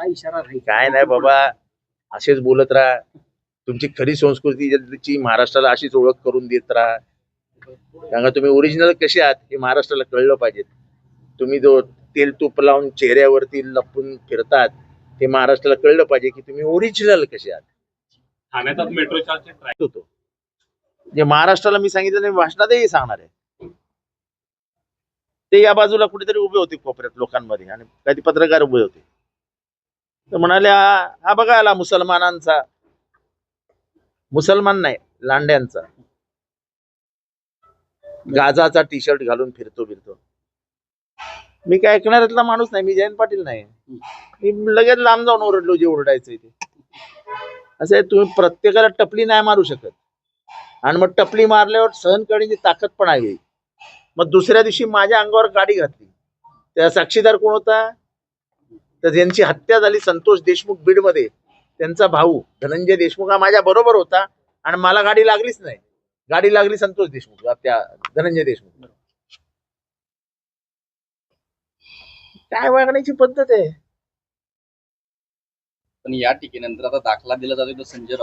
काय इशारा राहील काय नाही बाबा असेच बोलत राहा. तुमची खरी संस्कृतीची महाराष्ट्राला अशीच ओळख करून देत राहा. सांगा तुम्ही ओरिजिनल कसे आहात हे महाराष्ट्राला कळलं पाहिजे. तुम्ही जो तेल तूप लावून चेहऱ्यावरती लपून फिरतात ते महाराष्ट्राला कळलं पाहिजे की तुम्ही ओरिजिनल कसे आहात. ठाण्यात मेट्रो ट्रॅक होतो. जे महाराष्ट्राला मी सांगितलं नाही भाषणातही सांगणार आहे. ते या बाजूला कुठेतरी उभे होते कोपऱ्यात लोकांमध्ये आणि काही पत्रकार उभे होते. तर म्हणाले हा बघा आला मुसलमानांचा. मुसलमान नाही लांड्यांचा. गाजाचा टी शर्ट घालून फिरतो फिरतो. मी काय ऐकणाऱ्यातला माणूस नाही मी जयंत पाटील नाही. मी लगेच लांब जाऊन ओरडलो जे ओरडायचं ते. असं आहे, तुम्ही प्रत्येकाला टपली नाही मारू शकत. आणि मग टपली मारल्यावर सहन करण्याची ताकद पण आहे. मग दुसऱ्या दिवशी माझ्या अंगावर गाडी घातली. त्या साक्षीदार कोण होता? तर ज्यांची हत्या झाली संतोष देशमुख बीडमध्ये. त्यांचा भाऊ धनंजय देशमुख हा माझ्या बरोबर होता आणि मला गाडी लागलीच नाही. गाडी लागली संतोष देशमुख त्या धनंजय देशमुख. काय वागण्याची पद्धत आहे? पण या टीकेनंतर आता दाखला दिला जातो संजय